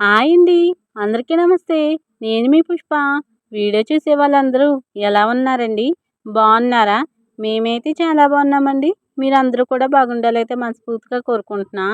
Hi అండి. అందరికీ నమస్తే. నేను మీ పుష్ప. వీడియో చూసే వాళ్ళందరూ ఎలా ఉన్నారండి? బాగున్నారా? మేమైతే చాలా బాగున్నామండి. మీరందరూ కూడా బాగుండాలైతే మనస్ఫూర్తిగా కోరుకుంటున్నా.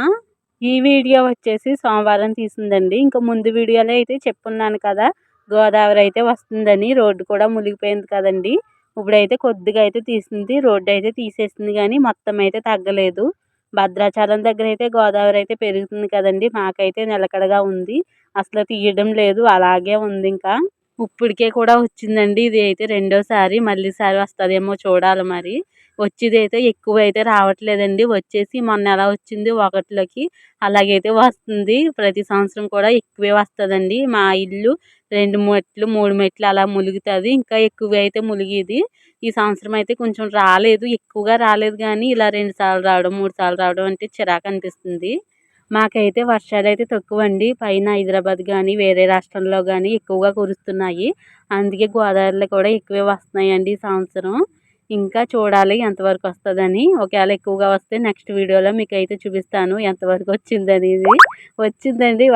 ఈ వీడియో వచ్చేసి సోమవారం తీసిందండి. ఇంకా ముందు వీడియోలో అయితే చెప్పున్నాను కదా. గోదావరి అయితే వస్తుందని రోడ్డు కూడా మునిగిపోయింది కదండి. ఇప్పుడైతే కొద్దిగా అయితే తీసింది. రోడ్డు అయితే తీసేసింది కానీ మొత్తం అయితే తగ్గలేదు. భద్రాచలం దగ్గర అయితే గోదావరి అయితే పెరుగుతుంది కదండి. మాకైతే నిలకడగా ఉంది. అసలు తీయడం లేదు. అలాగే ఉంది ఇంకా. ఇప్పటికే కూడా వచ్చిందండి. ఇది అయితే రెండోసారి మళ్ళీసారి వస్తుందేమో చూడాలి మరి. వచ్చేది అయితే ఎక్కువ అయితే రావట్లేదండి. వచ్చేసి మొన్న ఎలా వచ్చింది ఒకటిలోకి అలాగైతే వస్తుంది. ప్రతి సంవత్సరం కూడా ఎక్కువే వస్తుందండి. మా ఇల్లు రెండు మెట్లు మూడు మెట్లు అలా ములుగుతుంది. ఇంకా ఎక్కువ అయితే ములిగేది. ఈ సంవత్సరం అయితే కొంచెం రాలేదు. ఎక్కువగా రాలేదు కానీ ఇలా రెండు సార్లు రావడం మూడు సార్లు రావడం అంటే చిరాకు అనిపిస్తుంది. మాకైతే వర్షాలు అయితే తక్కువ అండి పైన హైదరాబాద్ కానీ వేరే రాష్ట్రంలో కానీ ఎక్కువగా కురుస్తున్నాయి. అందుకే గోదావరిలో కూడా ఎక్కువే వస్తున్నాయండి ఈ సంవత్సరం. ఇంకా చూడాలి ఎంతవరకు వస్తుందని. ఒకవేళ ఎక్కువగా వస్తే నెక్స్ట్ వీడియోలో మీకు అయితే చూపిస్తాను ఎంతవరకు వచ్చిందనేది. వచ్చిందండి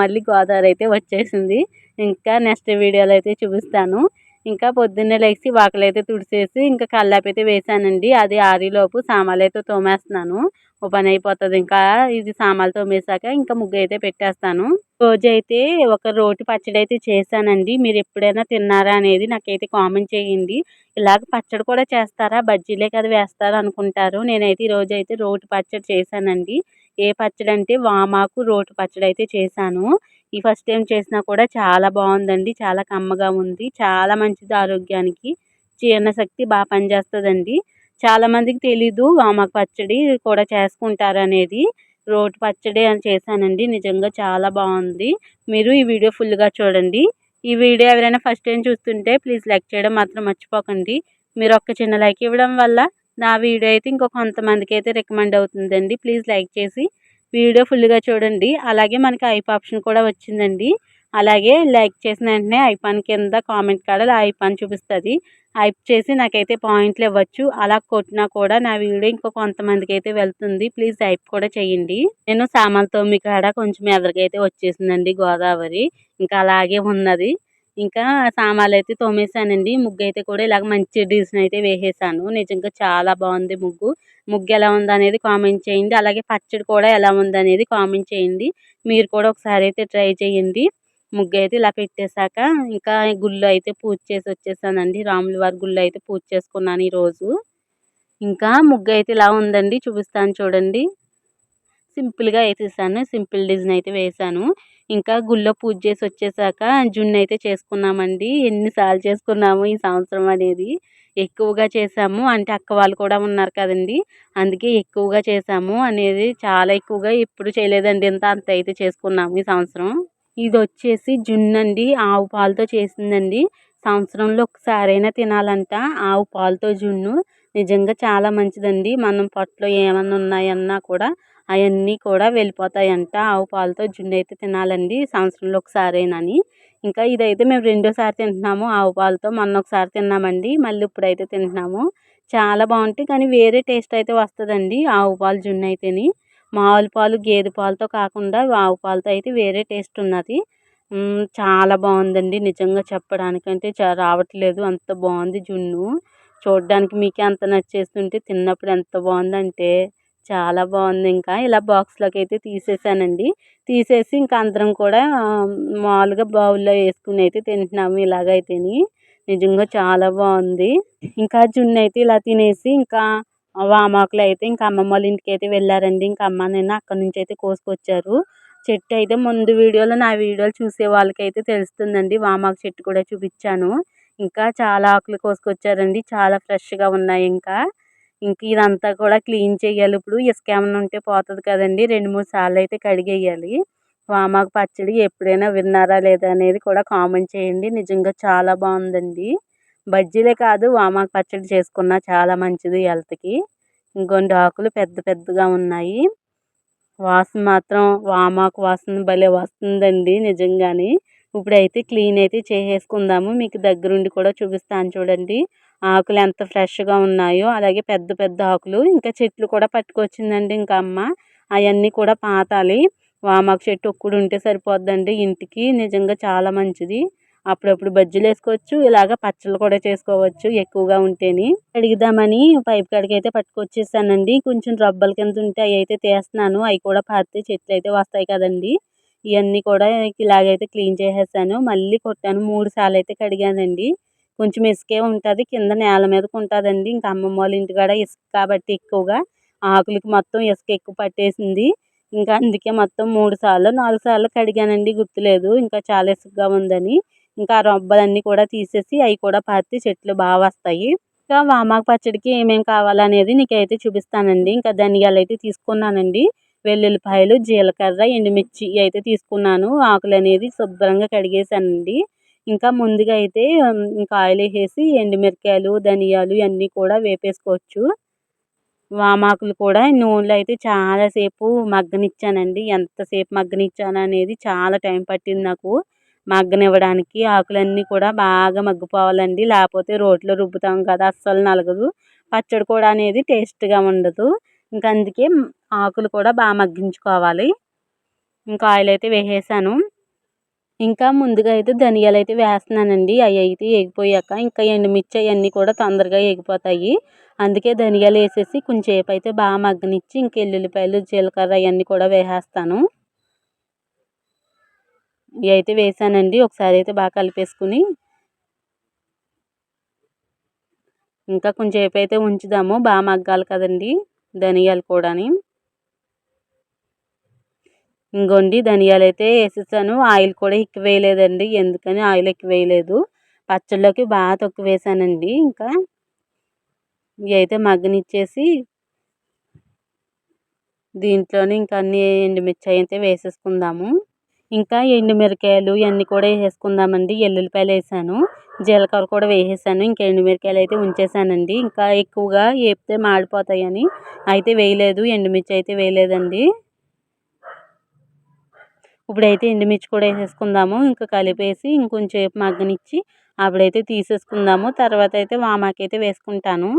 మళ్ళీ గోదావరి అయితే వచ్చేసింది. ఇంకా నెక్స్ట్ వీడియోలో అయితే చూపిస్తాను. ఇంకా పొద్దున్నే లేచి వాకలైతే తుడిచేసి ఇంకా కల్లాపి అయితే వేసానండి అది ఆరిలోపు సామాన్లు అయితే తోమేస్తున్నాను. ఓ పని అయిపోతుంది. ఇంకా ఇది సామాన్లు తోమేశాక ఇంకా ముగ్గు అయితే పెట్టేస్తాను. రోజు అయితే ఒక రోటి పచ్చడి అయితే చేశానండి. మీరు ఎప్పుడైనా తిన్నారా అనేది నాకైతే కామెంట్ చేయండి. ఇలాగ పచ్చడి కూడా చేస్తారా? బజ్జీలే కదా వేస్తారా అనుకుంటారు. నేనైతే ఈరోజు అయితే రోటి పచ్చడి చేశానండి. ఏ పచ్చడి అంటే వామాకు రోటి పచ్చడి అయితే చేశాను. ఈ ఫస్ట్ టైం చేసినా కూడా చాలా బాగుందండి. చాలా కమ్మగా ఉంది. చాలా మంచిది ఆరోగ్యానికి. జీర్ణశక్తి బాగా పనిచేస్తుందండి. చాలామందికి తెలీదు వామాకు పచ్చడి కూడా చేసుకుంటారు అనేది రోటి పచ్చడి అని చేశానండి. నిజంగా చాలా బాగుంది. మీరు ఈ వీడియో ఫుల్గా చూడండి. ఈ వీడియో ఎవరైనా ఫస్ట్ టైం చూస్తుంటే ప్లీజ్ లైక్ చేయడం మాత్రం మర్చిపోకండి. మీరు ఒక్క చిన్న లైక్ ఇవ్వడం వల్ల నా వీడియో అయితే ఇంకో కొంతమందికి అయితే రికమెండ్ అవుతుందండి. ప్లీజ్ లైక్ చేసి వీడియో ఫుల్గా చూడండి. అలాగే మనకి ఐప్ ఆప్షన్ కూడా వచ్చిందండి. అలాగే లైక్ చేసిన వెంటనే ఐపాన్ కింద కామెంట్ కాడ ఐపాన్ చూపిస్తుంది. ఐప్ చేసి నాకైతే పాయింట్లు ఇవ్వచ్చు. అలా కొట్టినా కూడా నా వీడియో ఇంకో కొంతమందికి అయితే వెళ్తుంది. ప్లీజ్ ఐప్ కూడా చేయండి. నేను సామాన్లతో మీ కాడ కొంచెం ఎదరికైతే వచ్చేసిందండి గోదావరి. ఇంకా అలాగే ఉన్నది. ఇంకా సామాన్లు అయితే తోమేశానండి ముగ్గు అయితే కూడా ఇలాగ మంచి డిజైన్ అయితే వేసేసాను. నిజంగా చాలా బాగుంది ముగ్గు. ముగ్గు ఎలా ఉందనేది కామెంట్ చేయండి. అలాగే పచ్చడి కూడా ఎలా ఉందనేది కామెంట్ చేయండి. మీరు కూడా ఒకసారి అయితే ట్రై చేయండి. ముగ్గు అయితే ఇలా పెట్టేశాక ఇంకా గుళ్ళు అయితే పూజ చేసి వచ్చేసానండి. రాముల వారి గుళ్ళు అయితే పూజ చేసుకున్నాను ఈరోజు. ఇంకా ముగ్గు అయితే ఇలా ఉందండి. చూపిస్తాను చూడండి. సింపుల్గా వేసేసాను. సింపుల్ డిజైన్ అయితే వేసాను. ఇంకా గుళ్ళో పూజ చేసి వచ్చేసాక జున్ను అయితే చేసుకున్నామండి. ఎన్నిసార్లు చేసుకున్నాము ఈ సంవత్సరం అనేది. ఎక్కువగా చేసాము. అంటే అక్క వాళ్ళు కూడా ఉన్నారు కదండి. అందుకే ఎక్కువగా చేసాము అనేది చాలా ఎక్కువగా ఎప్పుడు చేయలేదండి. ఇంత అంత అయితే చేసుకున్నాము ఈ సంవత్సరం. ఇది వచ్చేసి జున్ను అండి. ఆవు పాలతో చేసిందండి. సంవత్సరంలో ఒకసారైనా తినాలంట. ఆవు పాలతో జున్ను. నిజంగా చాలా మంచిదండి. మనం పొట్టలో ఏమన్నా ఉన్నాయన్నా కూడా అవన్నీ కూడా వెళ్ళిపోతాయంట. ఆవు పాలతో జున్ను అయితే తినాలండి. సంవత్సరంలో ఒకసారేనని. ఇంకా ఇదైతే మేము రెండోసారి తింటున్నాము. ఆవు పాలతో మొన్న ఒకసారి తిన్నామండి. మళ్ళీ ఇప్పుడైతే తింటున్నాము. చాలా బాగుంటాయి. కానీ వేరే టేస్ట్ అయితే వస్తుందండి ఆవు పాలు జున్ను అయితేని. మామూలు పాలు గేదె పాలతో కాకుండా ఆవు పాలతో అయితే వేరే టేస్ట్ ఉన్నది. చాలా బాగుందండి నిజంగా చెప్పడానికంటే. రావట్లేదు. అంత బాగుంది జున్ను. చూడడానికి మీకే అంత నచ్చేస్తుంటే తిన్నప్పుడు ఎంత బాగుందంటే. చాలా బాగుంది. ఇంకా ఇలా బాక్స్లోకి అయితే తీసేసానండి. తీసేసి ఇంకా అందరం కూడా మామూలుగా బౌల్లో వేసుకుని అయితే తింటున్నాము ఇలాగైతేని. నిజంగా చాలా బాగుంది. ఇంకా జున్ను అయితే ఇలా తినేసి ఇంకా వామాకులు అయితే ఇంకా అమ్మమ్మ వాళ్ళ ఇంటికి అయితే వెళ్ళారండి. ఇంకా అమ్మ నేను అక్కడ నుంచి అయితే కోసుకొచ్చారు. చెట్టు అయితే ముందు వీడియోలో నా వీడియోలు చూసే వాళ్ళకైతే తెలుస్తుందండి. వామాకు చెట్టు కూడా చూపించాను. ఇంకా చాలా ఆకులు కోసుకొచ్చారండి. చాలా ఫ్రెష్గా ఉన్నాయి ఇంకా. ఇంక ఇదంతా కూడా క్లీన్ చేయాలి. ఇప్పుడు ఇసుక ఏమైనా ఉంటే పోతుంది కదండి. రెండు మూడు సార్లు అయితే కడిగేయాలి. వామాకు పచ్చడి ఎప్పుడైనా విన్నారా లేదా అనేది కూడా కామెంట్ చేయండి. నిజంగా చాలా బాగుందండి. బజ్జీలే కాదు వామాకు పచ్చడి చేసుకున్నా చాలా మంచిది హెల్త్కి. ఇంకొన్ని ఆకులు పెద్ద పెద్దగా ఉన్నాయి. వాసన మాత్రం వామాకు వాసన భలే వస్తుందండి నిజంగానే. ఇప్పుడైతే క్లీన్ అయితే చేసేసుకుందాము. మీకు దగ్గరుండి కూడా చూపిస్తాను చూడండి. ఆకులు ఎంత ఫ్రెష్గా ఉన్నాయో అలాగే పెద్ద పెద్ద ఆకులు ఇంకా చెట్లు కూడా పట్టుకొచ్చిందండి ఇంకా అమ్మ. అవన్నీ కూడా పాతాలి. వామాకు చెట్టు ఒక్కడు ఉంటే సరిపోద్దండి ఇంటికి. నిజంగా చాలా మంచిది. అప్పుడప్పుడు బజ్జీలు వేసుకోవచ్చు ఇలాగ పచ్చళ్ళు కూడా చేసుకోవచ్చు ఎక్కువగా ఉంటేని. అడిగిదామని పైప్ కాడికి అయితే పట్టుకొచ్చేసానండి. కొంచెం రబ్బల కింద ఉంటే అవి అయితే తీస్తున్నాను. అవి కూడా పారితే చెట్లు అయితే వస్తాయి కదండి. ఇవన్నీ కూడా ఇలాగైతే క్లీన్ చేసేసాను. మళ్ళీ కొట్టాను. మూడు సార్లు అయితే కడిగానండి. కొంచెం ఇసుకే ఉంటుంది కింద నేల మీదకి ఉంటుందండి ఇంకా అమ్మమ్మ వాళ్ళ ఇంటికాడ ఇసుక కాబట్టి ఎక్కువగా ఆకులకి మొత్తం ఇసుక ఎక్కువ పట్టేసింది. ఇంకా అందుకే మొత్తం మూడు సార్లు నాలుగు సార్లు కడిగానండి గుర్తులేదు. ఇంకా చాలా ఇసుకగా ఉందని. ఇంకా ఆ రొబ్బలన్నీ కూడా తీసేసి అవి కూడా పాతి చెట్లు బాగా వస్తాయి. ఇంకా వామాకు పచ్చడికి ఏమేమి కావాలనేది నీకైతే చూపిస్తానండి. ఇంకా ధనియాలు అయితే తీసుకున్నానండి. వెల్లుల్లిపాయలు జీలకర్ర ఎండుమిర్చి అయితే తీసుకున్నాను. ఆకులు అనేది శుభ్రంగా కడిగేసానండి ఇంకా ముందుగా అయితే ఇంకా ఆయిల్ వేసేసి ఎండుమిరకాయలు ధనియాలు ఇవన్నీ కూడా వేపేసుకోవచ్చు. వామాకులు కూడా నూనెలో అయితే చాలాసేపు మగ్గనిచ్చానండి. ఎంతసేపు మగ్గనిచ్చాను అనేది చాలా టైం పట్టింది నాకు. మగ్గనివ్వడానికి ఆకులన్నీ కూడా బాగా మగ్గిపోవాలండి. లేకపోతే రోట్లో రుబ్బుతాం కదా అస్సలు నలగదు. పచ్చడి కూడా అనేది టేస్ట్గా ఉండదు. ఇంకా అందుకే ఆకులు కూడా బాగా మగ్గించుకోవాలి. ఇంకా ఆయిల్ అయితే వేసేసాను. ఇంకా ముందుగా అయితే ధనియాలు అయితే వేస్తున్నానండి. అవి అయితే ఎగిపోయాక ఇంకా ఎండుమిర్చి అవన్నీ కూడా తొందరగా ఎగిపోతాయి అందుకే ధనియాలు వేసేసి కొంచెంసేపు అయితే బాగా మగ్గనిచ్చి ఇంక ఎల్లుల్లిపాయలు జీలకర్ర అవన్నీ కూడా వేసేస్తాను. ఇవి అయితే వేసానండి. ఒకసారి అయితే బాగా కలిపేసుకుని ఇంకా కొంచెంసేపు అయితే ఉంచుదాము. బాగా మగ్గాలి కదండి ధనియాలు కూడాని. ఇంకోండి ధనియాలు అయితే వేసేసాను. ఆయిల్ కూడా ఎక్కువ వేయలేదండి. ఎందుకని ఆయిల్ ఎక్కువ వేయలేదు. పచ్చళ్ళలోకి బాగా తొక్కు వేసానండి. ఇంకా ఇవి అయితే మగ్గనిచ్చేసి దీంట్లోనే ఇంకా అన్ని ఎండుమిర్చి అయితే వేసేసుకుందాము. ఇంకా ఎండుమిరకాయలు ఇవన్నీ కూడా వేసేసుకుందామండి. ఎల్లుల్లిపాయలు వేసాను. జీలకర్ర కూడా వేసేసాను. ఇంకా ఎండుమిరకాయలు అయితే ఉంచేసానండి. ఇంకా ఎక్కువగా వేపితే మాడిపోతాయని అయితే వేయలేదు. ఎండుమిర్చి అయితే వేయలేదండి. ఇప్పుడైతే ఎండుమిర్చి కూడా వేసేసుకుందాము. ఇంకా కలిపేసి ఇంకొంచెంసేపు మగ్గనిచ్చి అప్పుడైతే తీసేసుకుందాము. తర్వాత అయితే వామాకైతే వేసుకుంటాను.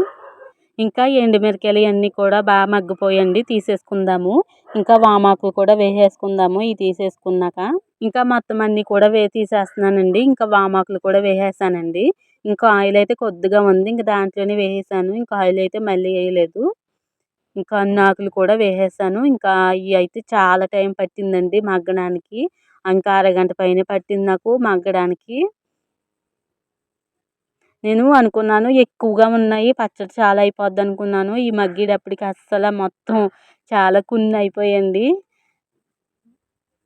ఇంకా ఎండుమిరకాయలు ఇవన్నీ కూడా బాగా మగ్గిపోయండి తీసేసుకుందాము. ఇంకా వామాకు కూడా వేసేసుకుందాము ఇవి తీసేసుకున్నాక. ఇంకా మొత్తం అన్నీ కూడా వే తీసేస్తున్నానండి. ఇంకా వామాకులు కూడా వేసేసానండి. ఇంకా ఆయిల్ అయితే కొద్దిగా ఉంది. ఇంకా దాంట్లోనే వేసేసాను. ఇంకా ఆయిల్ అయితే మళ్ళీ వేయలేదు. ఇంకా అన్ని ఆకులు కూడా వేసేసాను. ఇంకా ఇవి అయితే చాలా టైం పట్టిందండి మగ్గడానికి. ఇంకా అరగంట పైన పట్టింది నాకు మగ్గడానికి. నేను అనుకున్నాను ఎక్కువగా ఉన్నాయి పచ్చడి చాలా అయిపోద్ది అనుకున్నాను. ఈ మగ్గేటప్పటికి అస్సలు మొత్తం చాలా కొన్ని అయిపోయండి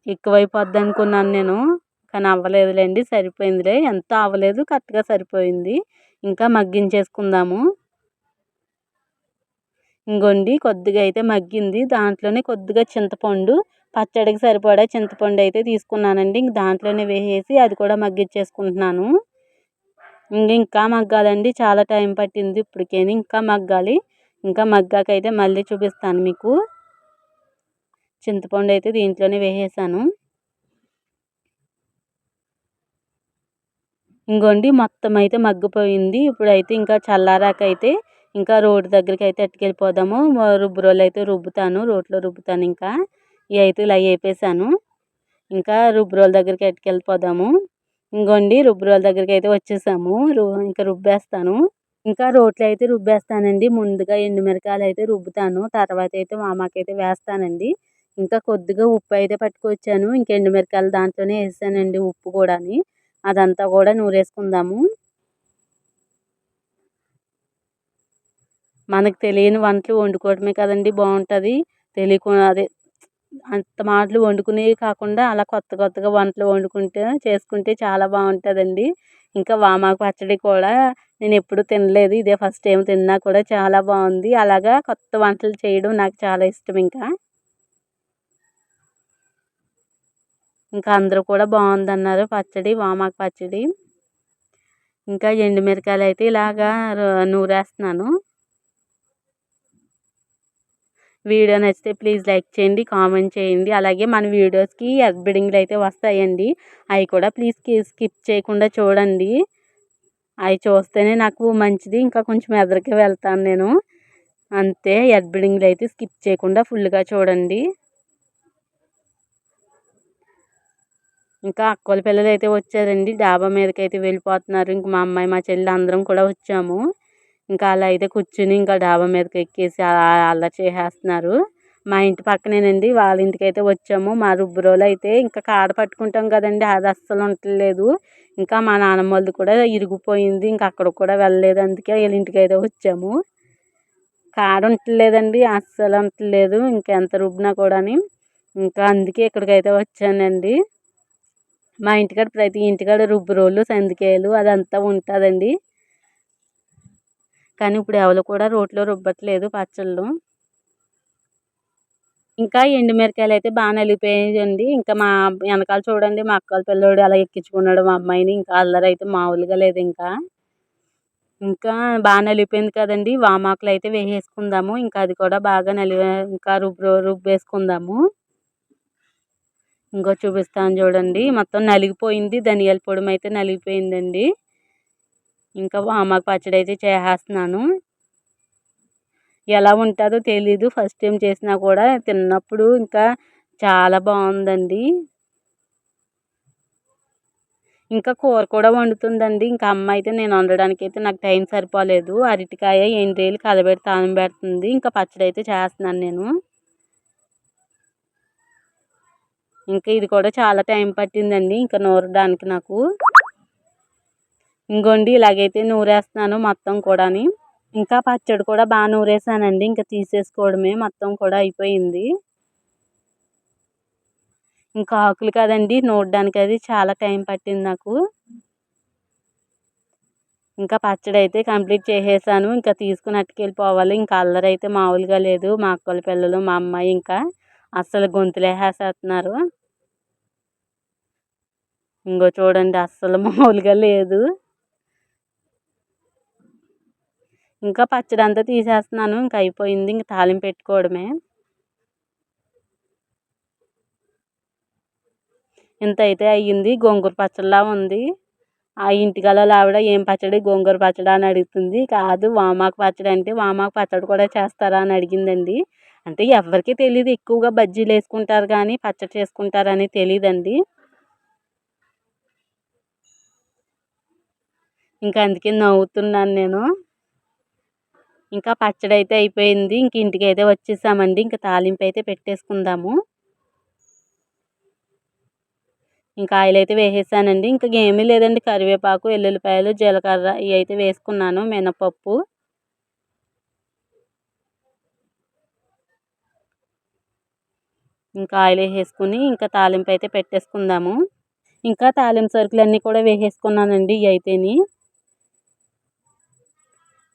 ఎక్కువైపోద్ది అనుకున్నాను నేను కానీ అవ్వలేదులేండి సరిపోయిందిలే. ఎంత అవ్వలేదు కరెక్ట్గా సరిపోయింది. ఇంకా మగ్గించేసుకుందాము. ఇంగోండి కొద్దిగా అయితే మగ్గింది. దాంట్లోనే కొద్దిగా చింతపండు పచ్చడికి సరిపడా చింతపండు అయితే తీసుకున్నానండి. ఇంక దాంట్లోనే వేసేసి అది కూడా మగ్గించేసుకుంటున్నాను. ఇంకా మగ్గాలండి. చాలా టైం పట్టింది ఇప్పటికేని ఇంకా మగ్గాలి. ఇంకా మగ్గాకైతే మళ్ళీ చూపిస్తాను మీకు. చింతపండు అయితే దీంట్లోనే వేసేసాను. ఇంకోండి మొత్తం అయితే మగ్గిపోయింది. ఇప్పుడైతే ఇంకా చల్లారాకైతే ఇంకా రోడ్డు దగ్గరికి అయితే ఎట్టుకెళ్ళిపోదాము. రుబ్బు రోలు అయితే రుబ్బుతాను రోట్లో రుబ్బుతాను ఇంకా. ఇవి అయితే ఇలా వేపేసాను ఇంకా రుబ్బురోల దగ్గరికి ఎట్టుకెళ్ళిపోదాము. ఇంకోండి రుబ్బురోల దగ్గరికి అయితే వచ్చేసాము. ఇంకా రుబ్బేస్తాను. ఇంకా రోట్లో అయితే రుబ్బేస్తానండి. ముందుగా ఎండుమిరకాయలు అయితే రుబ్బుతాను. తర్వాత అయితే మామాకైతే వేస్తానండి. ఇంకా కొద్దిగా ఉప్పు అయితే పట్టుకొచ్చాను. ఇంక ఎండుమిరకాయలు దాంట్లోనే వేసానండి ఉప్పు కూడాని. అదంతా కూడా నూరేసుకుందాము. మనకు తెలియని వంటలు వండుకోవడమే కదండి బాగుంటుంది తెలియకుండా అదే అంత మాటలు వండుకునేవి కాకుండా అలా కొత్త కొత్తగా వంటలు వండుకుంటే చేసుకుంటే చాలా బాగుంటుందండి ఇంకా వామాకు పచ్చడి కూడా నేను ఎప్పుడు తినలేదు. ఇదే ఫస్ట్ టైం తిన్నా కూడా చాలా బాగుంది అలాగా కొత్త వంటలు చేయడం నాకు చాలా ఇష్టం ఇంకా. ఇంకా అందరూ కూడా బాగుందన్నారు పచ్చడి వామాకు పచ్చడి. ఇంకా ఎండుమిరకాయలు అయితే ఇలాగా నూరేస్తున్నాను. వీడియో నచ్చితే ప్లీజ్ లైక్ చేయండి కామెంట్ చేయండి. అలాగే మన వీడియోస్కి బిడింగ్లు అయితే వస్తాయండి. అవి కూడా ప్లీజ్ స్కిప్ చేయకుండా చూడండి. అవి చూస్తేనే నాకు మంచిది. ఇంకా కొంచెం ఎదరికి వెళ్తాను నేను. అంతే ఎడ్ బిడింగ్లు అయితే స్కిప్ చేయకుండా ఫుల్గా చూడండి. ఇంకా అక్కల పిల్లలు అయితే వచ్చారండి. డాబా మీదకి అయితే వెళ్ళిపోతున్నారు. ఇంక మా అమ్మాయి మా చెల్లి అందరం కూడా వచ్చాము. ఇంకా అలా అయితే కూర్చుని ఇంకా డాబా మీదకి ఎక్కేసి అలా చేసేస్తున్నారు. మా ఇంటి పక్కనేనండి వాళ్ళ ఇంటికి అయితే వచ్చాము. మా రుబ్బురోలు అయితే ఇంకా కాడ పట్టుకుంటాం కదండి అది అస్సలు ఉండలేదు ఇంకా మా నాన్నమ్మ వాళ్ళది కూడా ఇరిగిపోయింది ఇంకా అక్కడ కూడా వెళ్ళలేదు. అందుకే వీళ్ళ ఇంటికి అయితే వచ్చాము. కాడ ఉండలేదండి అస్సలు ఉండలేదు ఇంకెంత రుబ్బినా కూడాని ఇంకా అందుకే ఇక్కడికైతే వచ్చానండి. మా ఇంటికాడ ప్రతి ఇంటికాడ రుబ్బు సందికేలు అదంతా ఉంటుందండి. కానీ ఇప్పుడు ఎవరు కూడా రోట్లో రుబ్బట్లేదు పచ్చళ్ళు. ఇంకా ఎండుమిరకాయలు అయితే బాగా నలిగిపోయింది ఇంకా మా వెనకాల చూడండి మా అక్కల పిల్లోడు అలా ఎక్కించుకున్నాడు మా అమ్మాయిని. ఇంకా అల్లరి అయితే మామూలుగా లేదు ఇంకా. ఇంకా బాగా నలిగిపోయింది కదండి. వామాకులు అయితే వేసేసుకుందాము. ఇంకా అది కూడా బాగా నలిగి ఇంకా రుబ్బు రుబ్బేసుకుందాము. ఇంకో చూపిస్తాను చూడండి. మొత్తం నలిగిపోయింది. ధనియాల పొడి అయితే నలిగిపోయిందండి. ఇంకా వామాకు పచ్చడి అయితే చేసేస్తున్నాను. ఎలా ఉంటుందో తెలీదు. ఫస్ట్ టైం చేసినా కూడా తిన్నప్పుడు ఇంకా చాలా బాగుందండి. ఇంకా కూర కూడా వండుతుందండి. ఇంకా అమ్మ అయితే నేను వండడానికి అయితే నాకు టైం సరిపోలేదు. అరటికాయ ఎండ్రేలు కలబెట్టి తానం పెడుతుంది. ఇంకా పచ్చడి అయితే చేస్తున్నాను నేను. ఇంకా ఇది కూడా చాలా టైం పట్టిందండి. ఇంకా నూరడానికి నాకు. ఇంకోండి ఇలాగైతే నూరేస్తున్నాను మొత్తం కూడాని. ఇంకా పచ్చడి కూడా బాగా నూరేసానండి. ఇంకా తీసేసుకోవడమే మొత్తం కూడా అయిపోయింది. ఇంకా ఆకులు కదండి నూడడానికి అది చాలా టైం పట్టింది నాకు. ఇంకా పచ్చడి అయితే కంప్లీట్ చేసేసాను. ఇంకా తీసుకుని అట్టుకెళ్ళిపోవాలి ఇంకా అల్లరి అయితే మామూలుగా లేదు. మా అక్కల పిల్లలు మా అమ్మాయి ఇంకా అస్సలు గొంతులేసేస్తున్నారు. ఇంకో చూడండి అస్సలు మామూలుగా లేదు. ఇంకా పచ్చడి అంతా తీసేస్తున్నాను. ఇంకా అయిపోయింది. ఇంక తాలింపు పెట్టుకోవడమే. ఇంత అయితే అయ్యింది. గోంగూర పచ్చడిలా ఉంది. ఆ ఇంటికల ఆవిడ ఏం పచ్చడి? గోంగూర పచ్చడి అని అడుగుతుంది. కాదు వామాకు పచ్చడి అంటే వామాకు పచ్చడి కూడా చేస్తారా అని అడిగిందండి. అంటే ఎవరికి తెలియదు ఎక్కువగా బజ్జీలు వేసుకుంటారు కానీ పచ్చడి చేసుకుంటారని తెలియదండి ఇంకా అందుకే నవ్వుతున్నాను నేను. ఇంకా పచ్చడి అయితే అయిపోయింది. ఇంక ఇంటికి అయితే వచ్చేసామండి. ఇంకా తాలింపు అయితే పెట్టేసుకుందాము. ఇంకా ఆయిల్ అయితే వేసేసానండి. ఇంకా ఏమీ లేదండి. కరివేపాకు వెల్లుల్లిపాయలు జీలకర్ర ఇవి అయితే వేసుకున్నాను. మినపప్పు. ఇంకా ఆయిల్ వేసేసుకుని ఇంకా తాలింపు అయితే పెట్టేసుకుందాము. ఇంకా తాలింపు సరుకులు అన్నీ కూడా వేసేసుకున్నానండి ఇవి అయితేని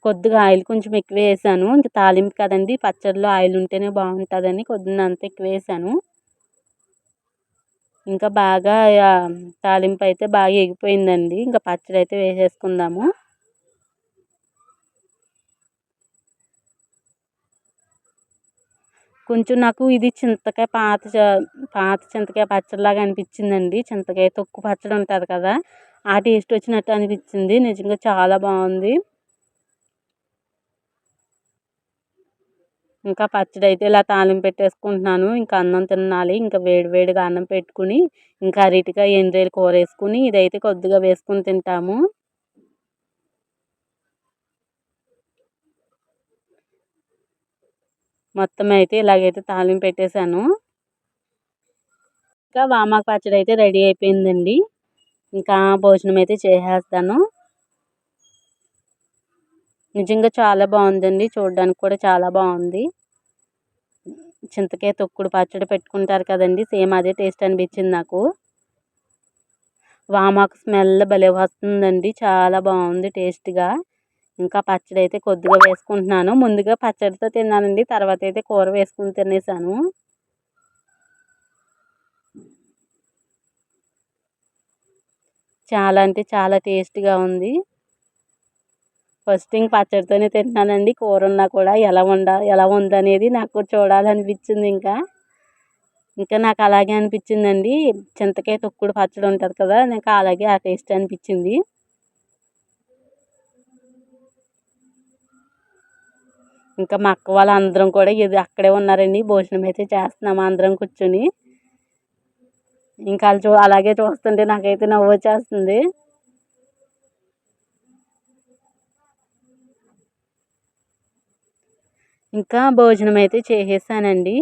కొద్దిగా ఆయిల్ కొంచెం ఎక్కువ వేసాను. ఇంకా తాలింపు కదండి పచ్చడిలో ఆయిల్ ఉంటేనే బాగుంటుందని కొద్దిగా అంత ఎక్కువ వేసాను. ఇంకా బాగా తాలింపు అయితే బాగా ఎగిపోయిందండి. ఇంకా పచ్చడి అయితే వేసేసుకుందాము. కొంచెం నాకు ఇది చింతకాయ పాత పాత చింతకాయ పచ్చడిలాగా అనిపించిందండి. చింతకాయ తొక్కు పచ్చడి ఉంటుంది కదా ఆ టేస్ట్ వచ్చినట్టు అనిపించింది. నిజంగా చాలా బాగుంది. ఇంకా పచ్చడి అయితే ఇలా తాలింపు పెట్టేసుకుంటున్నాను. ఇంకా అన్నం తినాలి. ఇంకా వేడివేడిగా అన్నం పెట్టుకుని ఇంకా అరటిగా ఎండ్రేలు కూర వేసుకుని ఇదైతే కొద్దిగా వేసుకుని తింటాము. మొత్తం అయితే ఇలాగైతే తాలింపు పెట్టేశాను. ఇంకా వామాకు పచ్చడి అయితే రెడీ అయిపోయిందండి. ఇంకా భోజనం అయితే చేసేస్తాను. నిజంగా చాలా బాగుందండి. చూడడానికి కూడా చాలా బాగుంది. చింతకాయ తొక్కుడు పచ్చడి పెట్టుకుంటారు కదండి. సేమ్ అదే టేస్ట్ అనిపించింది నాకు. వామాకు స్మెల్ భలే వస్తుందండి. చాలా బాగుంది టేస్ట్గా. ఇంకా పచ్చడి అయితే కొద్దిగా వేసుకుంటున్నాను. ముందుగా పచ్చడితో తిన్నానండి. తర్వాత అయితే కూర వేసుకుని తినేసాను. చాలా అంటే చాలా టేస్ట్గా ఉంది. ఫస్ట్ ఇంక పచ్చడితోనే తింటున్నానండి. కూర ఉన్నా కూడా ఎలా ఉండ ఎలా ఉందనేది నాకు చూడాలనిపించింది ఇంకా. ఇంకా నాకు అలాగే అనిపించిందండి. చింతకాయ తొక్కుడు పచ్చడి ఉంటుంది కదా నాకు అలాగే ఆ టేస్ట్ అనిపించింది. ఇంకా మా అక్క వాళ్ళందరం కూడా ఇది అక్కడే ఉన్నారండి. భోజనం అయితే చేస్తున్నాము అందరం కూర్చొని. ఇంకా వాళ్ళు చూ అలాగే చూస్తుంటే నాకైతే నవ్వు వచ్చేస్తుంది ఇంకా భోజనం అయితే చేసేసానండి.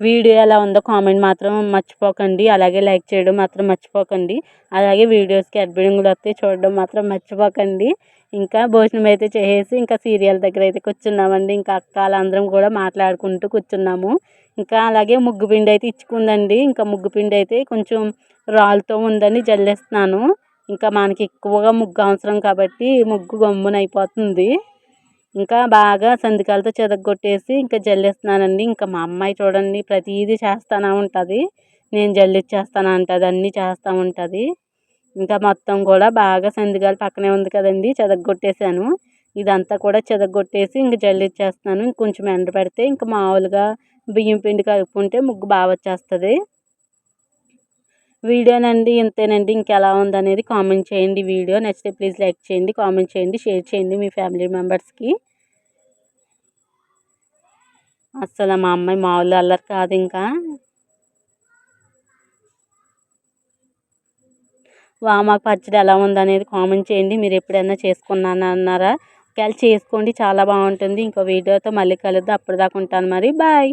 వీడియో ఎలా ఉందో కామెంట్ మాత్రం మర్చిపోకండి. అలాగే లైక్ చేయడం మాత్రం మర్చిపోకండి. అలాగే వీడియోస్కి అడ్బిడింగ్లు వస్తే చూడడం మాత్రం మర్చిపోకండి. ఇంకా భోజనం అయితే చేసేసి ఇంకా సీరియల్ దగ్గర అయితే కూర్చున్నామండి. ఇంకా అక్క వాళ్ళందరం కూడా మాట్లాడుకుంటూ కూర్చున్నాము. ఇంకా అలాగే ముగ్గు పిండి అయితే ఇచ్చుకుందండి. ఇంకా ముగ్గు పిండి అయితే కొంచెం రాళ్ళతో ఉందని జల్లేస్తున్నాను. ఇంకా మనకి ఎక్కువగా ముగ్గు అవసరం కాబట్టి ముగ్గు గమ్మున అయిపోతుంది. ఇంకా బాగా సందికాలతో చెదగొట్టేసి ఇంకా జల్లేస్తున్నానండి. ఇంకా మా అమ్మాయి చూడండి ప్రతిదీ చేస్తూనే ఉంటుంది. నేను జల్లిచ్చేస్తాను అంటుంది అన్నీ చేస్తూ ఉంటుంది. ఇంకా మొత్తం కూడా బాగా సందిగాలు పక్కనే ఉంది కదండి చెదగొట్టేసాను ఇదంతా కూడా చెదగొట్టేసి ఇంక జల్లిచ్చేస్తున్నాను. ఇంకొంచెం ఎండ పెడితే ఇంక మామూలుగా బియ్యం పిండి కలుపుకుంటే ముగ్గు బాగా వచ్చేస్తుంది. వీడియోనండి ఇంతేనండి. ఇంకెలా ఉందనేది కామెంట్ చేయండి. వీడియో నచ్చితే ప్లీజ్ లైక్ చేయండి కామెంట్ చేయండి షేర్ చేయండి మీ ఫ్యామిలీ మెంబర్స్కి. అస్సలు మా అమ్మాయి మామూలు అల్లరి కాదు ఇంకా. వామాకు పచ్చడి ఎలా ఉందనేది కామెంట్ చేయండి. మీరు ఎప్పుడైనా చేసుకున్నాను అన్నారా? ఒకవేళ చేసుకోండి చాలా బాగుంటుంది. ఇంకో వీడియోతో మళ్ళీ కలుద్దాం. అప్పటిదాకా ఉంటాను మరి. బాయ్.